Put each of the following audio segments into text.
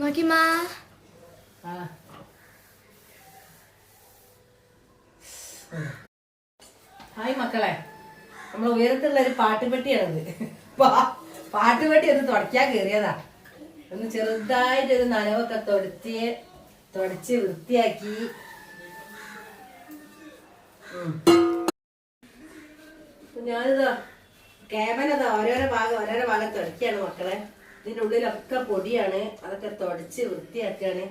നോക്കിമാ മക്കളെ. നമ്മൾ ഉയരത്തുള്ള ഒരു പാട്ടുപെട്ടിയാണത്. പാട്ടുപെട്ടി ഒന്ന് തുടയ്ക്കാൻ കയറിയതാ. ഒന്ന് ചെറുതായിട്ട് ഒരു നനവൊക്കെ തുടച്ച് തുടച്ച് വൃത്തിയാക്കി. ഞാനിതാ ഓരോരോ ഭാഗം ഓരോരോ ഭാഗം മക്കളെ. ഇതിന്റെ ഉള്ളിലൊക്കെ പൊടിയാണ്. അതൊക്കെ തുടച്ച് വൃത്തിയാക്കുകയാണ്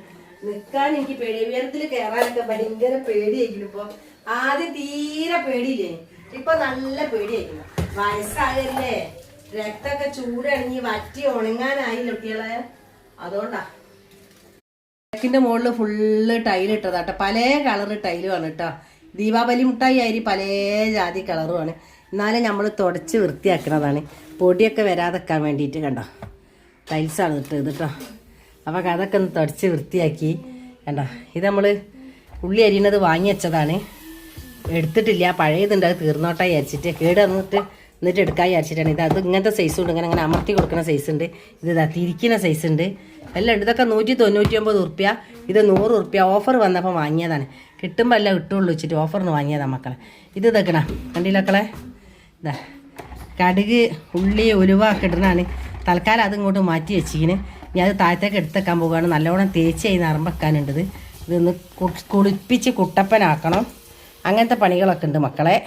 നിക്കാൻ എനിക്ക് പേടി. ഉയരത്തിൽ കയറാനൊക്കെ ഭയങ്കര പേടിയായിരിക്കും ഇപ്പൊ. ആദ്യം തീരെ പേടിയില്ലേ? ഇപ്പൊ നല്ല പേടിയായിരിക്കും. വയസ്സാകല്ലേ രക്തമൊക്കെ ചൂടണിഞ്ഞ് വറ്റി ഉണങ്ങാനായില്ല കുട്ടികളെ. അതുകൊണ്ടാ. ിന്റെ മുകളിൽ ഫുള്ള് ടൈൽ ഇട്ടതാട്ടോ പല കളർ ടൈലുമാണ് കേട്ടോ ദീപാവലി മുട്ടായി ആയി പല ജാതി കളറുമാണ് എന്നാലും നമ്മൾ തുടച്ച് വൃത്തിയാക്കുന്നതാണ് പൊടിയൊക്കെ വരാതെക്കാൻ വേണ്ടിയിട്ട് കണ്ടോ? ടൈൽസാണ് ഇട്ടത് കേട്ടോ. അപ്പോൾ അതൊക്കെ ഒന്ന് തുടച്ച് വൃത്തിയാക്കി. കണ്ടോ? ഇത് നമ്മൾ ഉള്ളി അരിയണത് വാങ്ങി വെച്ചതാണ്. എടുത്തിട്ടില്ല. പഴയതുണ്ട്. അത് തീർന്നോട്ടെ വിചാരിച്ചിട്ട്. കേട് വന്നിട്ട് എന്നിട്ട് എടുക്കാൻ വിചാരിച്ചിട്ടാണ്. ഇത് അത് ഇങ്ങനത്തെ സൈസ് ഉണ്ട്. ഇങ്ങനെ അങ്ങനെ അമർത്തി കൊടുക്കുന്ന സൈസ് ഉണ്ട്. ഇത് ഇതാ തിരിക്കുന്ന ഉണ്ട്. എല്ലാം ഉണ്ട്. ഇതൊക്കെ നൂറ്റി തൊണ്ണൂറ്റി ഒമ്പത് ഉറുപ്പ്യ. ഇത് നൂറ് ഉറുപ്പ്യ ഓഫർ വന്നപ്പോൾ വാങ്ങിയതാണ്. കിട്ടുമ്പോൾ എല്ലാം കിട്ടുള്ളൂ വെച്ചിട്ട് ഓഫറിന് വാങ്ങിയതാണ് മക്കളെ. ഇത് ഇതൊക്കെ കണ്ടില്ലക്കളെ ഇതാ കടുക് ഉള്ളി ഇടുന്നതാണ്. തൽക്കാലം അത് ഇങ്ങോട്ട് മാറ്റി വെച്ചിന് ഞാൻ അത് താഴത്തേക്ക് എടുത്തേക്കാൻ പോവുകയാണ്. നല്ലോണം തേച്ച് കഴിഞ്ഞ് നറമ്പെക്കാനുണ്ടത് ഇതൊന്ന് കുളിപ്പിച്ച് കുട്ടപ്പനാക്കണം. അങ്ങനത്തെ പണികളൊക്കെ ഉണ്ട് മക്കളെ.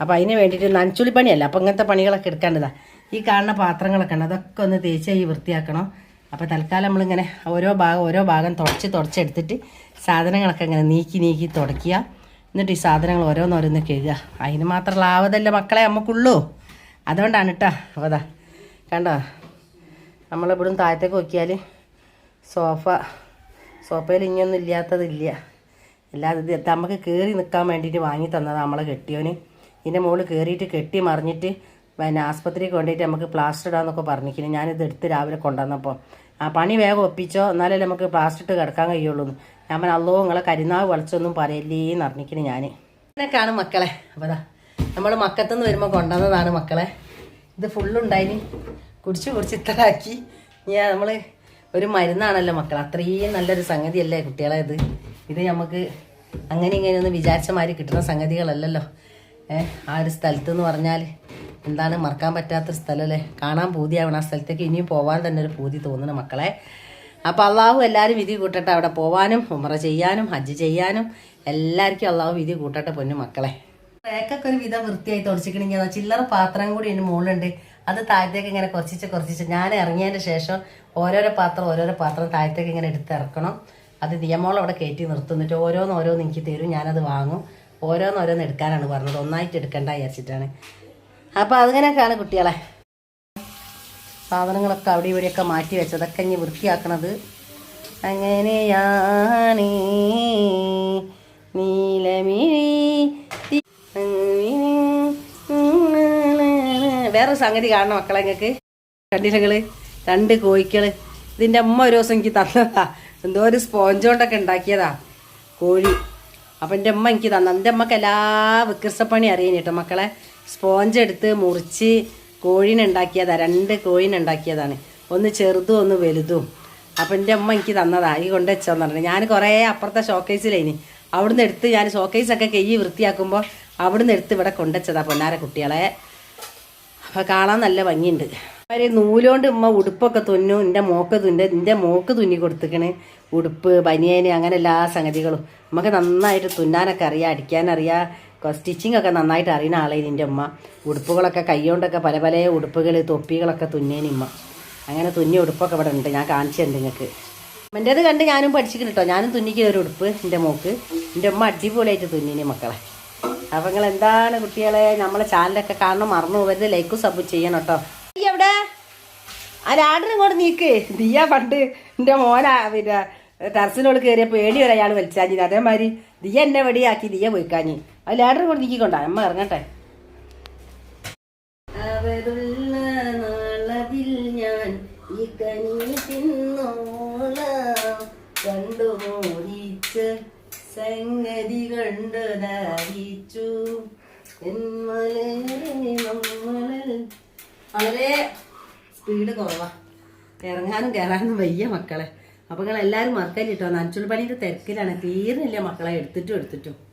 അപ്പോൾ അതിന് വേണ്ടിയിട്ട് നനച്ചുളി പണിയല്ല. അപ്പോൾ ഇങ്ങനത്തെ പണികളൊക്കെ എടുക്കേണ്ടതാണ് ഈ കാണുന്ന പാത്രങ്ങളൊക്കെ ഉണ്ട്. അതൊക്കെ ഒന്ന് തേച്ച് ഈ വൃത്തിയാക്കണം. അപ്പോൾ തൽക്കാലം നമ്മളിങ്ങനെ ഓരോ ഭാഗം ഓരോ ഭാഗം തുടച്ച് തുടച്ചെടുത്തിട്ട് സാധനങ്ങളൊക്കെ ഇങ്ങനെ നീക്കി നീക്കി തുടയ്ക്കുക. എന്നിട്ട് ഈ സാധനങ്ങൾ ഓരോന്നോരോന്ന് കഴുകുക. അതിന് മാത്രമുള്ള ആവതല്ല മക്കളെ നമുക്കുള്ളൂ അതുകൊണ്ടാണ് കേട്ടോ അപ്പോൾ കണ്ടോ? നമ്മളിവിടുന്ന് താഴത്തേക്ക് നോക്കിയാൽ സോഫ സോഫയിൽ ഇനിയൊന്നും ഇല്ലാത്തതില്ല. അല്ലാതെ നമുക്ക് കയറി നിൽക്കാൻ വേണ്ടിയിട്ട് വാങ്ങി തന്നത് നമ്മളെ കെട്ടിയോന്. ഇതിന്റെ മുകളിൽ കയറിയിട്ട് കെട്ടി മറിഞ്ഞിട്ട് പിന്നെ ആസ്പത്രിയിൽ കൊണ്ടുപോയിട്ട് നമുക്ക് പ്ലാസ്റ്റർ ഇടാമെന്നൊക്കെ പറഞ്ഞിരിക്കുന്നു ഞാനിത് എടുത്ത് രാവിലെ കൊണ്ടുവന്നപ്പോൾ ആ പണി വേഗം ഒപ്പിച്ചോ എന്നാലല്ലേ നമുക്ക് പ്ലാസ്റ്റർ ഇട്ട് കിടക്കാൻ കഴിയുള്ളൂ. ഞാൻ പറഞ്ഞ അല്ലോ നിങ്ങളെ കരിനാവ് വളച്ചൊന്നും പറയല്ലേന്ന് അറിഞ്ഞിരിക്കുന്നു ഞാൻ ഇതിനൊക്കെയാണ് മക്കളെ. അപ്പോൾ നമ്മൾ മക്കത്തുനിന്ന് വരുമ്പോൾ കൊണ്ടുവന്നതാണ് മക്കളെ. ഇത് ഫുള്ളുണ്ടായിന്. കുടിച്ച് കുടിച്ച് ഇത്രയാക്കി. ഞാൻ നമ്മൾ ഒരു മരുന്നാണല്ലോ മക്കൾ അത്രയും നല്ലൊരു സംഗതിയല്ലേ കുട്ടികളെ ഇത് ഇത് നമുക്ക് അങ്ങനെ ഇങ്ങനെയൊന്നും വിചാരിച്ച മാതിരി കിട്ടുന്ന സംഗതികളല്ലല്ലോ. ഏഹ് ആ ഒരു സ്ഥലത്ത് എന്ന് പറഞ്ഞാൽ എന്താണ് മറക്കാൻ പറ്റാത്തൊരു സ്ഥലമല്ലേ കാണാൻ പൂതിയാവണം. ആ സ്ഥലത്തേക്ക് ഇനിയും പോകാൻ തന്നെ ഒരു പൂതി തോന്നുന്നു മക്കളെ. അപ്പോൾ അള്ളാഹു എല്ലാവരും വിധി കൂട്ടട്ടെ. അവിടെ പോകാനും ഉമറ ചെയ്യാനും ഹജ്ജ് ചെയ്യാനും എല്ലാവർക്കും അള്ളാഹു വിധി കൂട്ടട്ടെ പൊന്നു മക്കളെ. റേക്കൊക്കെ ഒരു വിധം വൃത്തിയായി തുടച്ചിക്കണെങ്കിൽ ചില്ലറ പാത്രം കൂടി എന്റെ മുകളിലുണ്ട് അത് താഴത്തേക്ക് ഇങ്ങനെ കുറച്ചിച്ച് കുറച്ചിച്ച്. ഞാൻ ഇറങ്ങിയതിന്റെ ശേഷം ഓരോരോ പാത്രം ഓരോരോ പാത്രം താഴത്തേക്ക് ഇങ്ങനെ എടുത്ത് ഇറക്കണം. അത് നിയമോളം അവിടെ കയറ്റി നിർത്തുന്നിട്ട് ഓരോന്ന് ഓരോന്ന് എനിക്ക് തരും. ഞാനത് വാങ്ങും. ഓരോന്ന് ഓരോന്ന് എടുക്കാനാണ് പറഞ്ഞത്. ഒന്നായിട്ട് എടുക്കണ്ട വിചാരിച്ചിട്ടാണ്. അപ്പോൾ അതിങ്ങനെയൊക്കെയാണ് കുട്ടികളെ. സാധനങ്ങളൊക്കെ അവിടെ ഇവിടെയൊക്കെ മാറ്റി വെച്ചതൊക്കെ ഇനി വൃത്തിയാക്കണത് അങ്ങനെയാണ്. സംഗതി കാണണം മക്കളെ നിങ്ങൾക്ക് കണ്ടില്ലങ്ങൾ രണ്ട് കോഴിക്കൾ. ഇതിന്റെ അമ്മ ഒരു ദിവസം എനിക്ക് തന്നതാ. എന്തോ ഒരു സ്പോഞ്ച് കൊണ്ടൊക്കെ ഉണ്ടാക്കിയതാ. കോഴി. അപ്പം എന്റെ അമ്മ എനിക്ക് തന്ന. എന്റെ അമ്മയ്ക്ക് എല്ലാ വിക്രസപ്പണി അറിയാൻ കേട്ടോ മക്കളെ. സ്പോഞ്ച് എടുത്ത് മുറിച്ച് കോഴീനെ ഉണ്ടാക്കിയതാ. രണ്ട് കോഴീനെ ഉണ്ടാക്കിയതാണ്. ഒന്ന് ചെറുതും ഒന്ന് വലുതും. അപ്പം എന്റെ അമ്മ എനിക്ക് തന്നതാ. ഈ കൊണ്ട് വെച്ചോന്ന് പറഞ്ഞു. ഞാൻ കുറേ അപ്പുറത്തെ ഷോക്കേസിലേനി അവിടുന്ന് എടുത്ത് ഞാൻ ഷോക്കേസൊക്കെ കൈ വൃത്തിയാക്കുമ്പോൾ അവിടുന്ന് എടുത്ത് ഇവിടെ കൊണ്ടുവച്ചതാ പൊന്നാര കുട്ടികളെ. അപ്പോൾ കാണാൻ നല്ല ഭംഗിയുണ്ട്. അവർ നൂലുകൊണ്ട് ഉമ്മ ഉടുപ്പൊക്കെ തുന്നു എന്റെ മോക്ക് തുന്ന എന്റെ മോക്ക് തുന്നി കൊടുത്തിക്കണ്. ഉടുപ്പ് ബനിയന് അങ്ങനെ എല്ലാ സംഗതികളും. നമുക്ക് നന്നായിട്ട് തുന്നാനൊക്കെ അറിയാം അടിക്കാനറിയാം. സ്റ്റിച്ചിങ് ഒക്കെ നന്നായിട്ട് അറിയുന്ന ആളേന് എന്റെ ഉമ്മ. ഉടുപ്പുകളൊക്കെ കൈകൊണ്ടൊക്കെ പല പല ഉടുപ്പുകൾ തൊപ്പികളൊക്കെ തുന്നേന് ഉമ്മ. അങ്ങനെ തുന്നിയ ഉടുപ്പൊക്കെ ഇവിടെ ഉണ്ട്. ഞാൻ കാണിച്ചിട്ടുണ്ട് നിങ്ങൾക്ക്. എന്റേത് കണ്ട് ഞാനും പഠിച്ചിട്ടുണ്ട് കേട്ടോ ഞാനും തുന്നിക്കുന്ന ഒരു ഉടുപ്പ് എന്റെ മോക്ക്. എന്റെ ഉമ്മ അടിപൊളിയായിട്ട് തുന്നിനി മക്കളെ. അപ്പൊ നിങ്ങൾ എന്താണ് കുട്ടികളെ? നമ്മളെ ചാനലൊക്കെ കാണണം മറന്നു പോകരുത്. ലൈക്കും സബ് ചെയ്യണം കേട്ടോ. ഈ എവിടെ? ആ ലാഡർ ഇങ്ങോട്ട് നീക്ക്. ദിയ പണ്ട് എന്റെ മോനാ പിന്നെ ടെറസിനോട് കയറിയ പേടി വരെ അയാൾ വലിച്ചാഞ്ഞി അതേമാതിരി ദിയ എന്നെ വെടിയാക്കി ദിയ പോയിക്കാഞ്ഞി. ആ ലാഡർ ഇങ്ങോട്ട് നീക്കിക്കൊണ്ടാ അമ്മ ഇറങ്ങട്ടെ. ഞാൻ ഈ കഞ്ഞി കണ്ടു സംഗതി കണ്ടു ധാരിച്ചു വളരെ സ്പീഡ് കുറവാ. ഇറങ്ങാനും കയറാനും വയ്യ മക്കളെ. അപ്പൊ നിങ്ങൾ എല്ലാരും മറക്കാൻ കിട്ടോ നനച്ചുള്ള പണിയുടെ തിരക്കിലാണ്. തീർന്നില്ല മക്കളെ. എടുത്തിട്ടും എടുത്തിട്ടും.